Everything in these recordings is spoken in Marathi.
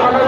पोलीस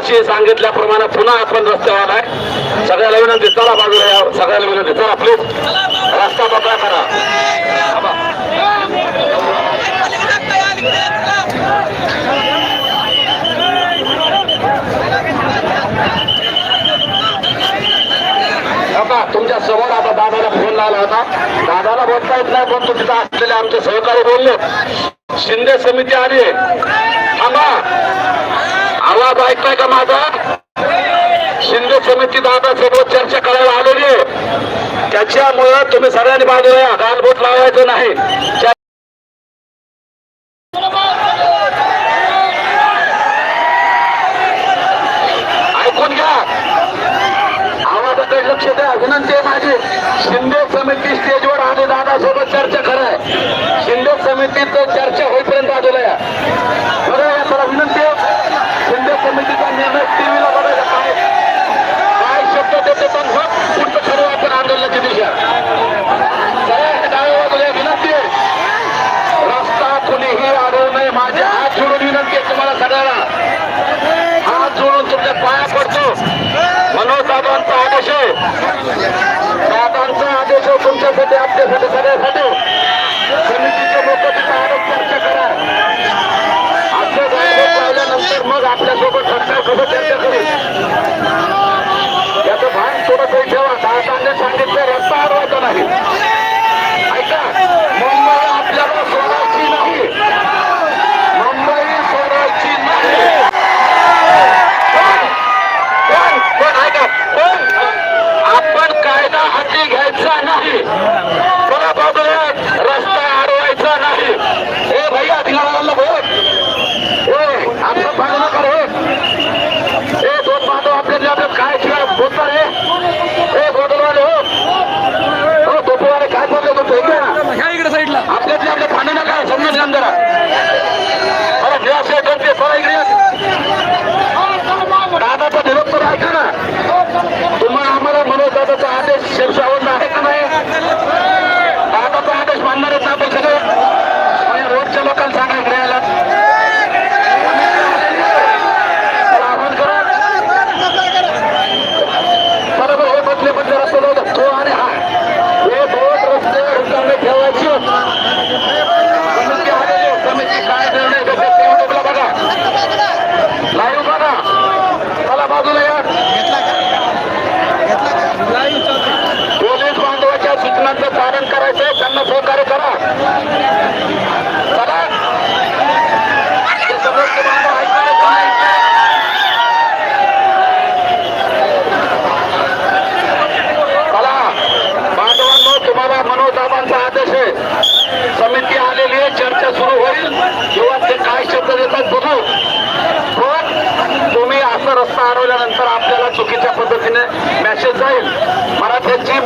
मगाशी सांगितल्याप्रमाणे पुन्हा आपण रस्त्यावर आहे. सगळ्याला विनंती चला बाजूला या. सगळ्याला विनंती चला प्लीज रस्ता मोकळा करा. तुमच्यासमोर आता दादाला फोन लावला होता. दादाला बोलता येत नाही पण तिथं असलेले आमचे सहकारी बोलले. शिंदे समिती आली थांबा. आवाज ऐकताय का माझा? शिंदे समिती दादासोबत चर्चा करायला आलेली आहे. त्याच्यामुळं तुम्ही सगळ्यांनी बाजूला गालबोट लावायचं नाही. लक्ष द्या. विनंती आहे माझी. शिंदे समिती स्टेजवर आणि दादासोबत चर्चा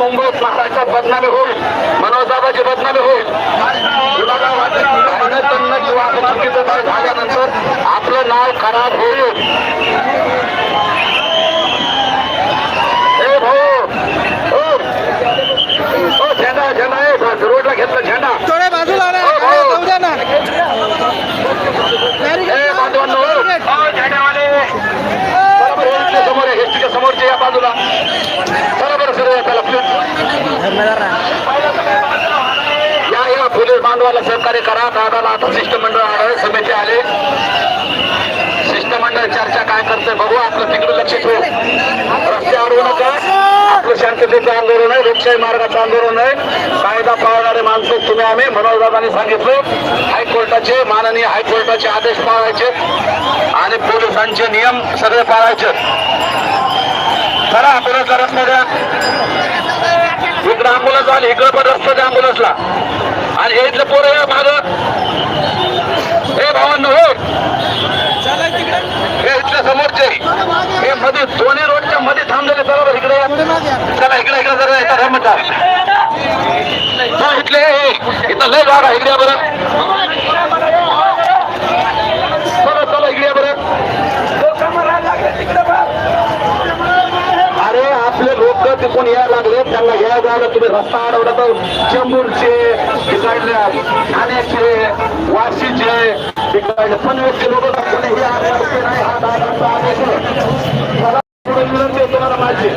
मुंबईत मसाच्या बदनामी होईल मनोजाबाची बदनामी होईल. चुकीचं काय झाल्यानंतर आपलं नाव खराब होईल. या या पोलीस बांधवाला सहकार्य करा. दादाला आता शिष्टमंडळ आलं समिती आले. शिष्टमंडळ चर्चा काय करते बघू. आपलं तिकडे लक्ष ठेवू. रस्ते अडवू नका. आपलं शांततेचं आंदोलन आहे. लोकशाही मार्गाचं आंदोलन आहे. कायदा पाळणारे माणसं तुम्ही आम्ही. मनोजदादांनी सांगितलं. हायकोर्टाचे माननीय हायकोर्टाचे आदेश पाळायचे. आणि पोलिसांचे नियम सगळे पाळायचे. चला अँबुलन्सला रस्ता द्या. इकडं अँबुलन्स आली इकडं पण रस्ता द्या अँबुलन्सला आणि हे इथलं पोरं या मागं. हे भावांनो हो. हे इथल्या समोरचे. हे मध्ये दोन्ही रोडच्या मध्ये थांबलेले. बरोबर इकडे चला इकडे इकडे जरा येतात रमता इथले इथं लय जागा इकडे बरं. वरती कोण यायला लागले त्यांना या जायला तुम्ही रस्ता अडवला तर चेंबूरचे तिकडल्या ठाण्याचे वाशीचे तिकडले पनवेलचे लोक कोणी माझे.